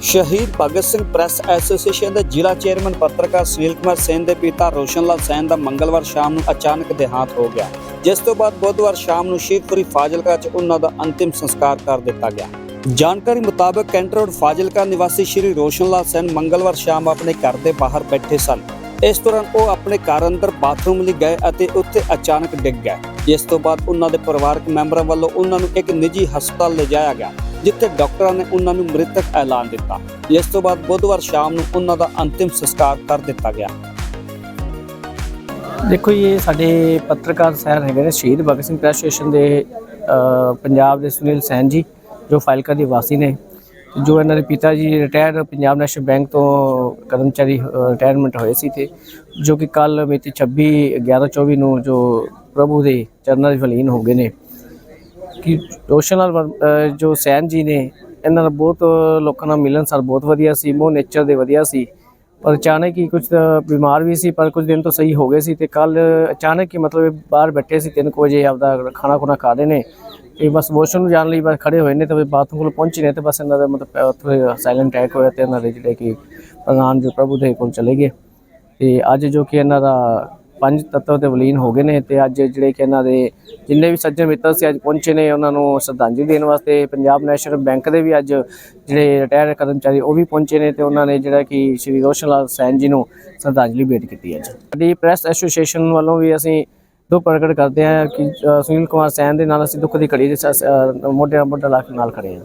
ਸ਼ਹੀਦ Bhagat Singh press association ਦੇ ਜ਼ਿਲ੍ਹਾ ਚੇਅਰਮੈਨ ਪੱਤਰਕਾਰ ਸੁਨੀਲ ਕੁਮਾਰ ਸੈਨ ਦੇ ਪਿਤਾ ਰੋਸ਼ਨ ਲਾਲ ਸੈਨ ਦਾ ਮੰਗਲਵਾਰ ਸ਼ਾਮ ਨੂੰ ਅਚਾਨਕ ਦੇਹਾਂਤ ਹੋ ਗਿਆ, ਜਿਸ ਤੋਂ ਬਾਅਦ ਬੁੱਧਵਾਰ ਸ਼ਾਮ ਨੂੰ ਸ਼ਿਵਪੁਰੀ ਫਾਜ਼ਿਲਕਾ 'ਚ ਉਹਨਾਂ ਦਾ ਅੰਤਿਮ ਸੰਸਕਾਰ ਕਰ ਦਿੱਤਾ ਗਿਆ। ਜਾਣਕਾਰੀ ਮੁਤਾਬਕ ਕੈਂਟ ਰੋਡ ਫਾਜ਼ਿਲਕਾ ਨਿਵਾਸੀ ਸ਼੍ਰੀ ਰੋਸ਼ਨ ਲਾਲ ਸੈਨ ਮੰਗਲਵਾਰ ਸ਼ਾਮ ਆਪਣੇ ਘਰ ਦੇ ਬਾਹਰ ਬੈਠੇ ਸਨ। ਇਸ ਦੌਰਾਨ ਉਹ ਆਪਣੇ ਘਰ ਅੰਦਰ ਬਾਥਰੂਮ ਲਈ ਗਏ ਅਤੇ ਉੱਥੇ ਅਚਾਨਕ ਡਿੱਗ ਗਏ, ਜਿਸ ਤੋਂ ਬਾਅਦ ਉਹਨਾਂ ਦੇ ਪਰਿਵਾਰਕ ਮੈਂਬਰਾਂ ਵੱਲੋਂ ਉਹਨਾਂ ਨੂੰ ਇੱਕ ਨਿੱਜੀ ਹਸਪਤਾਲ ਲਿਜਾਇਆ ਗਿਆ। ਜਿੱਥੇ ਡਾਕਟਰਾਂ ਨੇ ਉਹਨਾਂ ਨੂੰ ਮ੍ਰਿਤਕ ਐਲਾਨ ਦਿੱਤਾ। ਜਿਸ ਤੋਂ ਬਾਅਦ ਬੁੱਧਵਾਰ ਸ਼ਾਮ ਨੂੰ ਉਹਨਾਂ ਦਾ ਅੰਤਿਮ ਸੰਸਕਾਰ ਕਰ ਦਿੱਤਾ ਗਿਆ। ਦੇਖੋ ਜੀ, ਇਹ ਸਾਡੇ ਪੱਤਰਕਾਰ ਸਹਿਰ ਹੈਗੇ ਨੇ ਸ਼ਹੀਦ ਭਗਤ ਸਿੰਘ ਪ੍ਰੈਸ ਸਟੇਸ਼ਨ ਦੇ ਪੰਜਾਬ ਦੇ ਸੁਨੀਲ ਸੈਨ ਜੀ ਜੋ ਫਾਈਲਕਾ ਦੇ ਵਾਸੀ ਨੇ। ਜੋ ਇਹਨਾਂ ਦੇ ਪਿਤਾ ਜੀ ਰਿਟਾਇਰ ਪੰਜਾਬ ਨੈਸ਼ਨਲ ਬੈਂਕ ਤੋਂ ਕਰਮਚਾਰੀ ਰਿਟਾਇਰਮੈਂਟ ਹੋਏ ਸੀ ਤੇ ਜੋ ਕਿ ਕੱਲ ਮਿਤੀ 26 11 24 ਨੂੰ ਜੋ ਪ੍ਰਭੂ ਦੇ ਚਰਨਾਂ ਦੇ ਵਿਲੀਨ ਹੋ ਗਏ ਨੇ। ਕਿ ਰੋਸ਼ਨ ਲਾਲ ਵਰ- ਜੋ ਸੈਨ ਜੀ ਨੇ, ਇਹਨਾਂ ਦਾ ਬਹੁਤ ਲੋਕਾਂ ਨਾਲ ਮਿਲਣ ਸਰ ਬਹੁਤ ਵਧੀਆ ਸੀ ਮੋ ਨੇਚਰ ਦੇ ਵਧੀਆ ਸੀ। ਪਰ ਅਚਾਨਕ ਹੀ ਕੁਝ ਬਿਮਾਰ ਵੀ ਸੀ, ਪਰ ਕੁਝ ਦਿਨ ਤੋਂ ਸਹੀ ਹੋ ਗਏ ਸੀ ਤੇ ਕੱਲ ਅਚਾਨਕ ਹੀ ਮਤਲਬ ਬਾਹਰ ਬੈਠੇ ਸੀ 3 ਵਜੇ ਆਪਦਾ ਖਾਣਾ ਖੁਣਾ ਖਾ ਰਹੇ ਨੇ। ਤੇ ਬਸ ਵਾਸ਼ਰੂਮ ਨੂੰ ਜਾਣ ਲਈ ਬਸ ਖੜੇ ਹੋਏ ਨੇ ਤੇ ਬਾਥਰੂਮ ਕੋਲ ਪਹੁੰਚੇ ਨੇ ਤੇ ਬਸ ਇਹਨਾਂ ਦਾ ਮਤਲਬ ਉੱਥੇ ਸਾਇਲੈਂਟ ਅਟੈਕ ਹੋਇਆ ਤੇ ਇਹਨਾਂ ਦੇ ਜਿਹੜੇ ਕਿ ਪ੍ਰਧਾਨ ਜੋ ਪ੍ਰਭੂ ਦੇ ਕੋਲ ਚਲੇ ਗਏ। ਤੇ ਅੱਜ ਜੋ ਕਿ ਇਹਨਾਂ ਦਾ ਪੰਜ ਤੱਤਵ ਤੇ ਵਲੀਨ ਹੋ ਗਏ ਨੇ ਤੇ ਅੱਜ ਜਿਹੜੇ ਕਿ ਇਹਨਾਂ ਦੇ ਜਿੰਨੇ ਵੀ ਸੱਜਣ ਮਿੱਤਰ ਸੀ, ਅੱਜ ਪਹੁੰਚੇ ਨੇ ਉਹਨਾਂ ਨੂੰ ਸ਼ਰਧਾਂਜਲੀ ਦੇਣ ਵਾਸਤੇ। ਪੰਜਾਬ ਨੈਸ਼ਨਲ ਬੈਂਕ ਦੇ ਵੀ ਅੱਜ ਜਿਹੜੇ ਰਿਟਾਇਰ ਕਰਮਚਾਰੀ ਉਹ ਵੀ ਪਹੁੰਚੇ ਨੇ ਤੇ ਉਹਨਾਂ ਨੇ ਜਿਹੜਾ ਕਿ ਸ਼੍ਰੀ ਰੋਸ਼ਨ ਲਾਲ ਸੈਨ ਜੀ ਨੂੰ ਸ਼ਰਧਾਂਜਲੀ ਭੇਟ ਕੀਤੀ ਅੱਜ। ਸਾਡੀ ਪ੍ਰੈਸ ਐਸੋਸੀਏਸ਼ਨ ਵੱਲੋਂ ਵੀ ਅਸੀਂ ਦੁੱਖ ਪ੍ਰਗਟ ਕਰਦੇ ਹਾਂ ਕਿ ਸੁਨੀਲ ਕੁਮਾਰ ਸੈਨ ਦੇ ਨਾਲ ਅਸੀਂ ਦੁੱਖ ਦੀ ਘੜੀ ਦੇ ਮੋਢੇ ਨਾਲ ਮੋਢਾ ਲਾ ਕੇ ਨਾਲ ਖੜੇ ਹਾਂ।